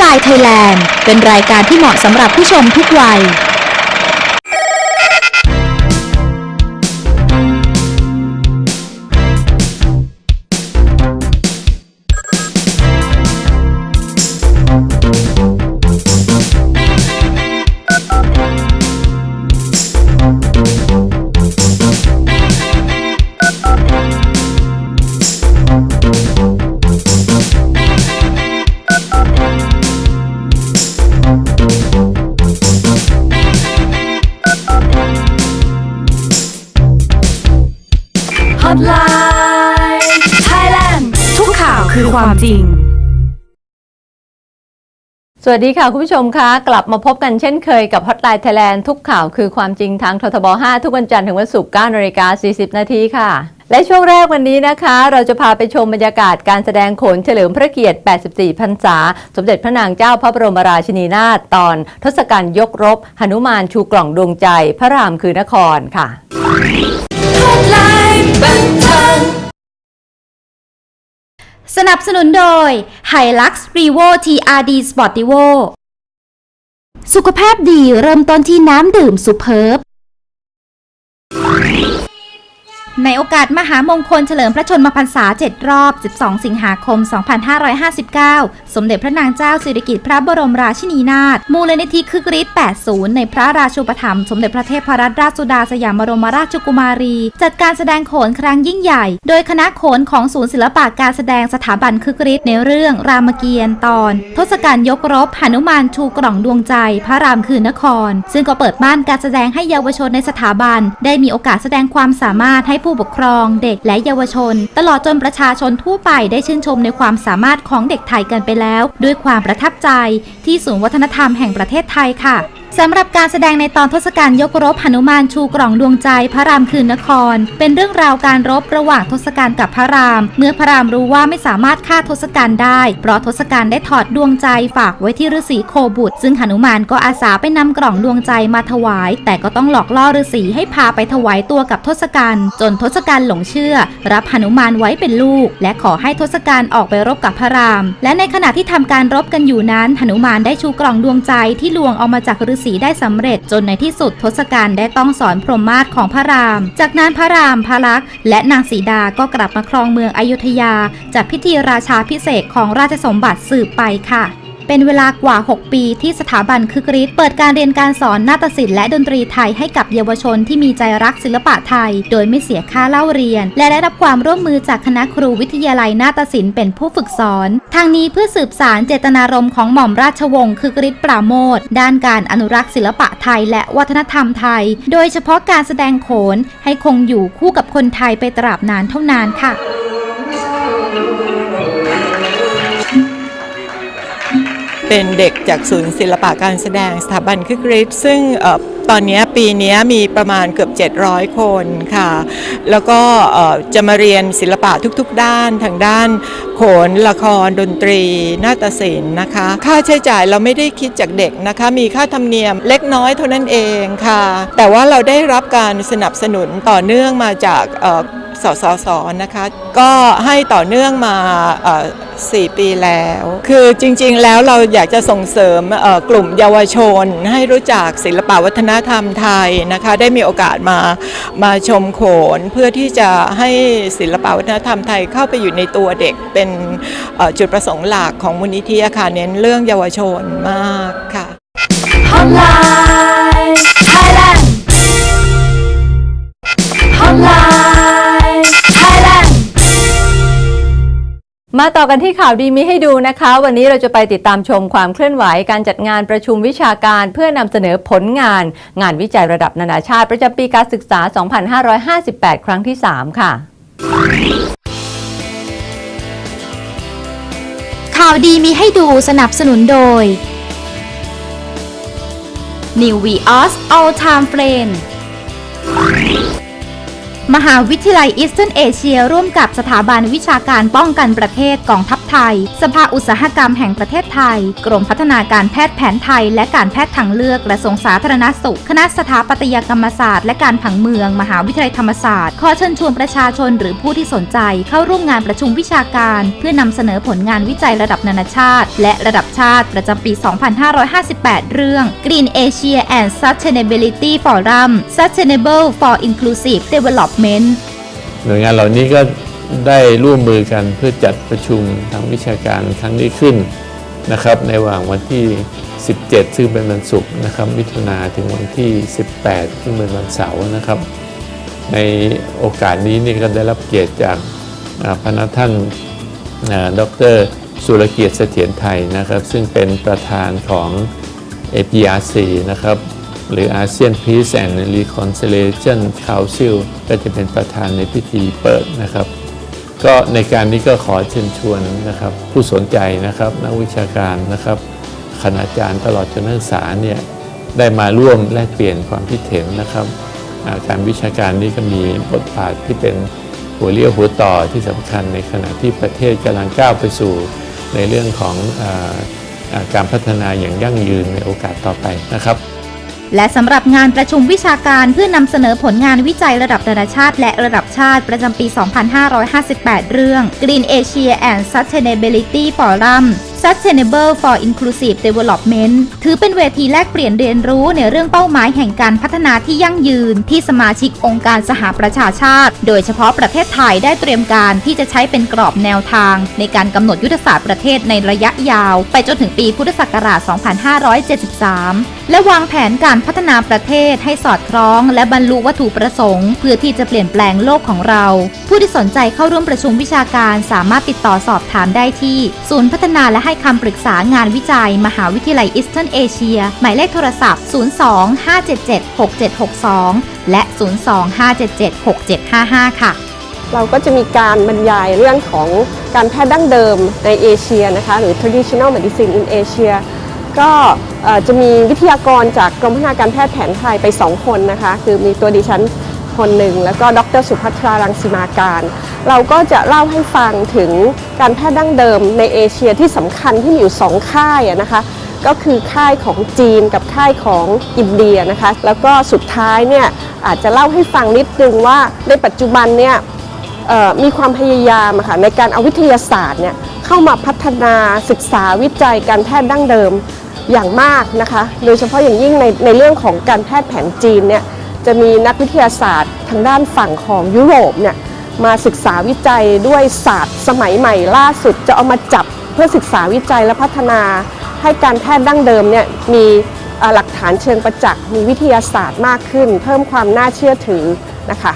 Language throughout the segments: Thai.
Hotline Thailand เป็นรายการที่เหมาะสำหรับผู้ชมทุกวัย ริง สวัสดีค่ะ คุณผู้ชมคะ กลับมาพบกันเช่นเคยกับ Hotline Thailand ทุกข่าวคือความจริงทางททบ 5 ทุกวันจันทร์ถึงวันศุกร์9นาฬิกา40 นาทีค่ะและช่วงแรกวันนี้นะคะ เราจะพาไปชมบรรยากาศการแสดงโขนเฉลิมพระเกียรติ 84 พรรษา สมเด็จพระนางเจ้าพระบรมราชินีนาถตอน ทศกัณฐ์ยกรบ หนุมานชูกล่องดวงใจ พระรามคือนครค่ะ สนับสนุนโดย Hilux Revo TRD Sportivo สุขภาพดีเริ่มต้นที่น้ำดื่มสุเพิร์บ ในโอกาสมหามงคลเฉลิมพระชนมพรรษา 7 รอบ 12 สิงหาคม 2559 สมเด็จพระนางเจ้าสิริกิติ์พระบรมราชินีนาถ มูลนิธิคึกฤทธิ์ 80 ในพระราชูปถัมภ์สมเด็จพระเทพรัตนราชสุดาสยามบรมราชกุมารี จัดการแสดงโขนครั้งยิ่งใหญ่ โดยคณะโขนของศูนย์ศิลปะการแสดงสถาบันคึกฤทธิ์ในเรื่องรามเกียรติ์ตอน ทศกัณฐ์ยกรบหนุมานชูกล่องดวงใจ พระรามคืนนคร ซึ่งก็เปิดม่านการแสดงให้เยาวชนในสถาบัน ได้มีโอกาสแสดงความสามารถให้ผู้ปกครองเด็กและเยาวชน ตลอดจนประชาชนทั่วไปได้ชื่นชมในความสามารถของเด็กไทยกันไปแล้ว ด้วยความประทับใจที่ศูนย์วัฒนธรรมแห่งประเทศไทยค่ะ สำหรับการแสดงในตอนทศกัณฐ์ยกรบหนุมานชูกล่องดวงใจพระรามคืนนคร เป็นเรื่องราวการรบระหว่างทศกัณฐ์กับพระราม เมื่อพระรามรู้ว่าไม่สามารถฆ่าทศกัณฐ์ได้ เพราะทศกัณฐ์ได้ถอดดวงใจฝากไว้ที่ฤาษีโคบุตร ซึ่งหนุมานก็อาสาไปนำกล่องดวงใจมาถวาย แต่ก็ต้องหลอกล่อฤาษีให้พาไปถวายตัวกับทศกัณฐ์จนทศกัณฐ์หลงเชื่อ รับหนุมานไว้เป็นลูก และขอให้ทศกัณฐ์ออกไปรบกับพระราม และในขณะที่ทำการรบกันอยู่นั้นหนุมานได้ชูกล่องดวงใจที่ลวงเอามาจากฤาสีได้สำเร็จจนในที่สุดทศกัณฐ์ได้ต้องสอนพรหมมาศของพระราม จากนั้นพระรามพระลักษมณ์และนางสีดาก็กลับมาครองเมืองอยุธยาจัดพิธีราชาพิเศษของราชสมบัติสืบไปค่ะ เป็นเวลากว่า 6 ปีที่สถาบันคึกฤทธิ์เปิดการเรียนการสอนนาฏศิลป์และดนตรีไทยให้กับเยาวชนที่มีใจรักศิลปะไทย โดยไม่เสียค่าเล่าเรียน และได้รับความร่วมมือจากคณะครูวิทยาลัยนาฏศิลป์เป็นผู้ฝึกสอน ทางนี้เพื่อสืบสารเจตนารมณ์ของหม่อมราชวงศ์คึกฤทธิ์ปราโมทด้านการอนุรักษ์ศิลปะไทยและวัฒนธรรมไทย โดยเฉพาะการแสดงโขนให้คงอยู่คู่กับคนไทยไปตราบนานเท่านานค่ะ เป็นเด็กจากศูนย์ศิลปะการแสดงสถาบันคึกฤทธิ์ซึ่งตอนนี้ปีนี้มีประมาณเกือบ 700 คนค่ะ แล้วก็จะมาเรียนศิลปะทุกๆ ด้านทางด้านโขนละครดนตรีนาฏศิลป์นะคะ ค่าใช้จ่ายเราไม่ได้คิดจากเด็กนะคะ มีค่าธรรมเนียมเล็กน้อยเท่านั้นเองค่ะ แต่ว่าเราได้รับการสนับสนุนต่อเนื่องมาจาก สสสนะคะ ก็ให้ต่อเนื่องมาสี่ปีแล้ว คือจริงๆแล้วเราอยากจะส่งเสริมกลุ่มเยาวชน ให้รู้จักศิลปวัฒนธรรมไทยนะคะ ได้มีโอกาสมามาชมโขน เพื่อที่จะให้ศิลปวัฒนธรรมไทยเข้าไปอยู่ในตัวเด็กเป็นจุดประสงค์หลักของมูลนิธิอาคารเน้นเรื่องเยาวชนมากค่ะ มาต่อกันที่ข่าวดีมีให้ดูนะคะ วันนี้เราจะไปติดตามชมความเคลื่อนไหวการจัดงานประชุมวิชาการ เพื่อนำเสนอผลงาน งานวิจัยระดับนานาชาติ ประจำปีการศึกษา 2558 ครั้งที่ 3 ค่ะ ข่าวดีมีให้ดูสนับสนุนโดย New Vios All Time Friend มหาวิทยาลัยอีสเทิร์นเอเชียร่วมกับสถาบันวิชาการป้องกันประเทศกองทัพ ไทย สภาอุตสาหกรรมแห่งประเทศไทย กรมพัฒนาการแพทย์แผนไทย และการแพทย์ทางเลือกกระทรวงสาธารณสุข คณะสถาปัตยกรรมศาสตร์และการผังเมือง มหาวิทยาลัยธรรมศาสตร์ ขอเชิญชวนประชาชนหรือผู้ที่สนใจ เข้าร่วมงานประชุมวิชาการ เพื่อนำเสนอผลงานวิจัยระดับนานาชาติ และระดับชาติประจำปี 2558 เรื่อง Green Asia and Sustainability Forum Sustainable for Inclusive Development หน่วยงานเหล่านี้ก็ ได้ร่วมมือกันเพื่อจัดประชุมทางวิชาการครั้งนี้ขึ้นนะครับในระหว่างวันที่ 17 ซึ่งเป็นวันศุกร์นะครับมิถุนาถึงวันที่ 18 ซึ่งเป็นวันเสาร์นะครับ ในโอกาสนี้นี่ก็ได้รับเกียรติจากอ่าพระท่านอ่าดรสุรเกียรติเสถียรไทยนะครับ ซึ่งเป็นประธานของ APRC นะครับหรือ ASEAN Peace and Reconciliation Council ก็จะเป็นประธานในพิธีเปิดนะครับ ก็ในการนี้ก็ขอเชิญชวนนะครับผู้สนใจนะครับนักวิชาการนะครับคณาจารย์ตลอดจนนักศึกษาเนี่ยได้มาร่วมแลกเปลี่ยนความคิดเห็นนะครับาการวิชาการนี้ก็มีบทบาทที่เป็นหัวเรี่ยวหัวต่อที่สำคัญในขณะที่ประเทศกำลังก้าวไปสู่ในเรื่องของอาอาการพัฒนาอย่างยั่งยืนในโอกาสต่อไปนะครับ และสำหรับงานประชุมวิชาการเพื่อนำเสนอผลงานวิจัยระดับนานาชาติ และระดับชาติประจำปี 2558 เรื่อง Green Asia and Sustainability Forum Sustainable for Inclusive Development ถือเป็นเวทีแลกเปลี่ยนเรียนรู้ในเรื่องเป้าหมายแห่งการพัฒนาที่ยั่งยืน ที่สมาชิกองค์การสหประชาชาติ โดยเฉพาะประเทศไทยได้เตรียมการที่จะใช้เป็นกรอบแนวทาง ในการกำหนดยุทธศาสตร์ประเทศในระยะยาว ไปจนถึงปีพุทธศักราช 2573 และวางแผนการพัฒนาประเทศให้สอดคล้อง และบรรลุวัตถุประสงค์ เพื่อที่จะเปลี่ยนแปลงโลกของเรา ผู้ที่สนใจเข้าร่วมประชุมวิชาการสามารถติดต่อสอบถามได้ที่ ศูนย์พัฒนาและให้คำปรึกษางานวิจัย มหาวิทยาลัยอิสเทิร์นเอเชีย หมายเลขโทรศัพท์ 02-577-6762 และ 02-577-6755 ค่ะ เราก็จะมีการบรรยายเรื่องของการแพทย์ดั้งเดิมในเอเชียนะคะ หรือ traditional medicine in Asia ก็จะมีวิทยากรจากกรมพัฒนาการแพทย์แผนไทยไป 2 คนนะคะ คือมีตัวดิฉันคนหนึ่ง แล้วก็ดรสุภัทรารังสีมาการ เราก็จะเล่าให้ฟังถึงการแพทย์ดั้งเดิมในเอเชียที่สำคัญที่มีอยู่ 2 ค่ายนะคะก็คือค่ายของจีนกับค่ายของอินเดียนะคะแล้วก็สุดท้ายเนี่ยอาจจะเล่าให้ฟังนิดนึงว่าในปัจจุบันเนี่ยมีความพยายามะค่ะในการเอาวิทยาศาสตร์เนี่ยเข้ามาพัฒนาศึกษาวิจัยการแพทย์ดั้งเดิมอย่างมากนะคะโดยเฉพาะอย่างยิ่งในในเรื่องของการแพทย์แผนจีนเนี่ยจะมีนักวิทยาศาสตร์ทางด้านฝั่งของยุโรปเนี่ย มาศึกษาวิจัยด้วยศาสตร์สมัยใหม่ล่าสุดจะเอามาจับเพื่อศึกษาวิจัยและพัฒนาให้การแพทย์ดั้งเดิมเนี่ยมีหลักฐานเชิงประจักษ์มีวิทยาศาสตร์มากขึ้น เพิ่มความน่าเชื่อถือนะคะ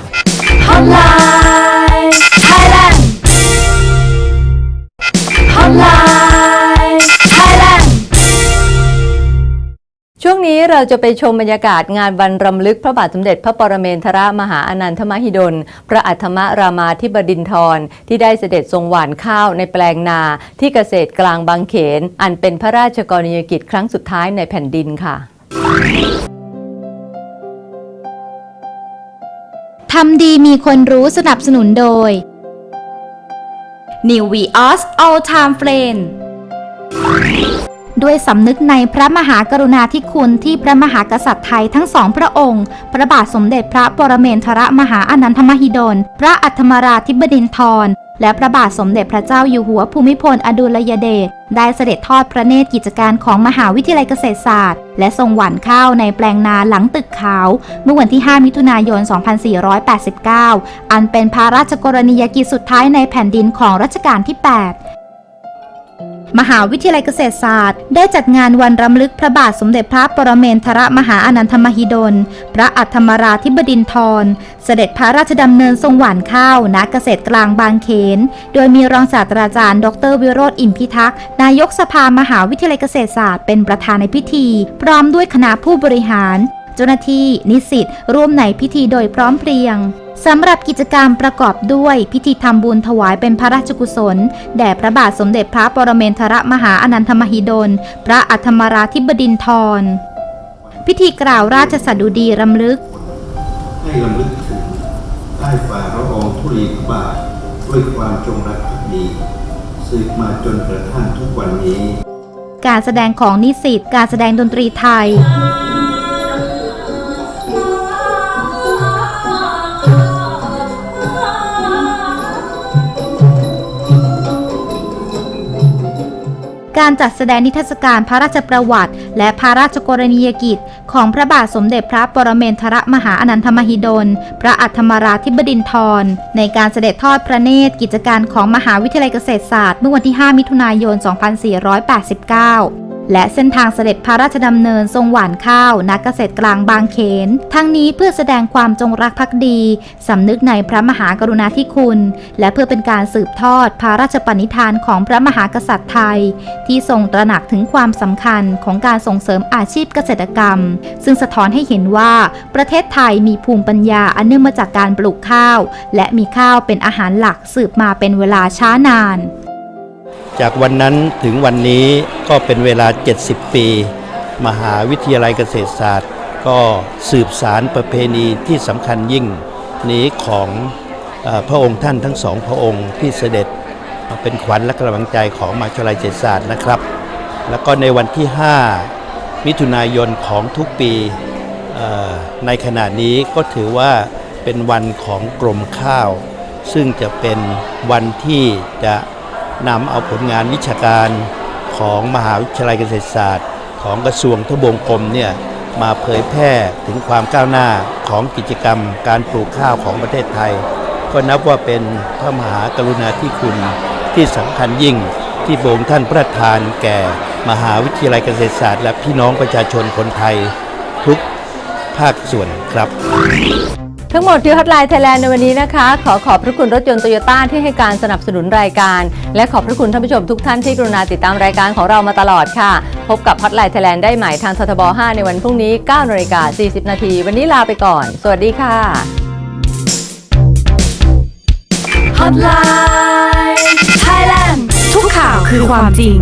เราจะไปชมบรรยากาศงานวันรำลึกพระบาทสมเด็จพระปรเมนทรมหาอนันทมหิดล พระอัฏฐมรามาธิบดินทรที่ได้เสด็จทรงหว่านข้าวในแปลงนาที่เกษตรกลางบางเขน อันเป็นพระราชกรณียกิจครั้งสุดท้ายในแผ่นดินค่ะทำดีมีคนรู้สนับสนุนโดย New v i o s All Time Friend ด้วยสำนึกในพระมหากรุณาธิคุณที่พระมหากษัตริย์ไทยทั้งสองพระองค์ พระบาทสมเด็จพระปรเมนทรมหาอนันทมหิดล พระอัฏฐมราธิบดินทร และพระบาทสมเด็จพระเจ้าอยู่หัวภูมิพลอดุลยเดช ได้เสด็จทอดพระเนตรกิจการของมหาวิทยาลัยเกษตรศาสตร์ และทรงหว่านข้าวในแปลงนาหลังตึกขาว เมื่อวันที่ 5 มิถุนายน 2489 อันเป็นพระราชกรณียกิจสุดท้ายในแผ่นดินของรัชกาลที่ 8 มหาวิทยาลัยเกษตรศาสตร์ ได้จัดงานวันรำลึกพระบาทสมเด็จพระปรเมนทรมหาอนันทมหิดล พระอัฏฐมราธิบดินทร เสด็จพระราชดำเนินทรงหวานข้าวณเกษตรกลางบางเขน โดยมีรองศาสตราจารย์ ดรวิโรธอิมพิทักษ์ นายกสภามหาวิทยาลัยเกษตรศาสตร์ เป็นประธานในพิธี พร้อมด้วยคณะผู้บริหาร เจ้าหน้าที่นิสิตร่วมในพิธีโดยพร้อมเพรียงสำหรับกิจกรรมประกอบด้วยพิธีทำบุญถวายเป็นพระราชกุศล แด่พระบาทสมเด็จพระปรเมนทรมหาอนันทมหิดล พระอัฏฐมราธิบดินทร พิธีกล่าวราชสดุดีรำลึก ให้ลำลึกถึงใต้ฝ่าพระองค์ธุลีพระบาทด้วยความจงรักภักดีสืสืบมาจนกระทั่งทุกวันนี้ การแสดงของนิสิตการแสดงดนตรีไทย การจัดแสดงนิทรรศการพระราชประวัติ และพระราชกรณียกิจ ของพระบาทสมเด็จพระปรเมนทรมหาอนันทมหิดล พระอัธมราธิบดินทร ในการเสด็จทอดพระเนตรกิจการของมหาวิทยาลัยเกษตรศาสตร์เมื่อวันที่ 5 มิถุนายน 2489 และเส้นทางเสด็จพระราชดำเนินทรงหวานข้าวณเกษตรกลางบางเขน ทั้งนี้เพื่อแสดงความจงรักภักดีสำนึกในพระมหากรุณาธิคุณ และเพื่อเป็นการสืบทอดพระราชปณิธานของพระมหากษัตริย์ไทย ที่ทรงตระหนักถึงความสำคัญของการส่งเสริมอาชีพเกษตรกรรม ซึ่งสะท้อนให้เห็นว่าประเทศไทยมีภูมิปัญญาอันเนื่องมาจากการปลูกข้าว และมีข้าวเป็นอาหารหลักสืบมาเป็นเวลาช้านาน จากวันนั้นถึงวันนี้ก็เป็นเวลา 70 ปี มหาวิทยาลัยเกษตรศาสตร์ ก็สืบสารประเพณีที่สำคัญยิ่งนี้ของอพระองค์ท่านทั้งสองพระองค์ที่เสด็จมาเป็นขวัญและกำลังใจของมหาวิทยาลัยเกษตรศาสตร์นะครับ แล้วก็ในวันที่ 5 มิถุนายนของทุกปีในขณะนี้ก็ถือว่าเป็นวันของกรมข้าว ซึ่งจะเป็นวันที่จะ นำเอาผลงานวิชาการของมหาวิทยาลัยเกษตรศาสตร์ ของกระทรวงทบวงกรมเนี่ยมาเผยแพร่ถึงความก้าวหน้าของกิจกรรมการปลูกข้าวของประเทศไทย ก็นับว่าเป็นพระมหากรุณาธิคุณที่สำคัญยิ่งที่พระองค์ท่านประทานแก่มหาวิทยาลัยเกษตรศาสตร์ และพี่น้องประชาชนคนไทยทุกภาคส่วนครับ ทั้งหมดที่ฮอตไลน์ไทยแลนด์ในวันนี้นะคะ ขอขอบพระคุณรถยนต์โตโยต้าที่ให้การสนับสนุนรายการ และขอบพระคุณท่านผู้ชมทุกท่านที่กรุณาติดตามรายการของเรามาตลอดค่ะ พบกับฮอตไลน์ไทยแลนด์ได้ใหม่ทางททบ 5 ในวันพรุ่งนี้9นาฬิกา40 นาที วันนี้ลาไปก่อน สวัสดีค่ะ Hotline Thailand ทุกข่าวคือความจริง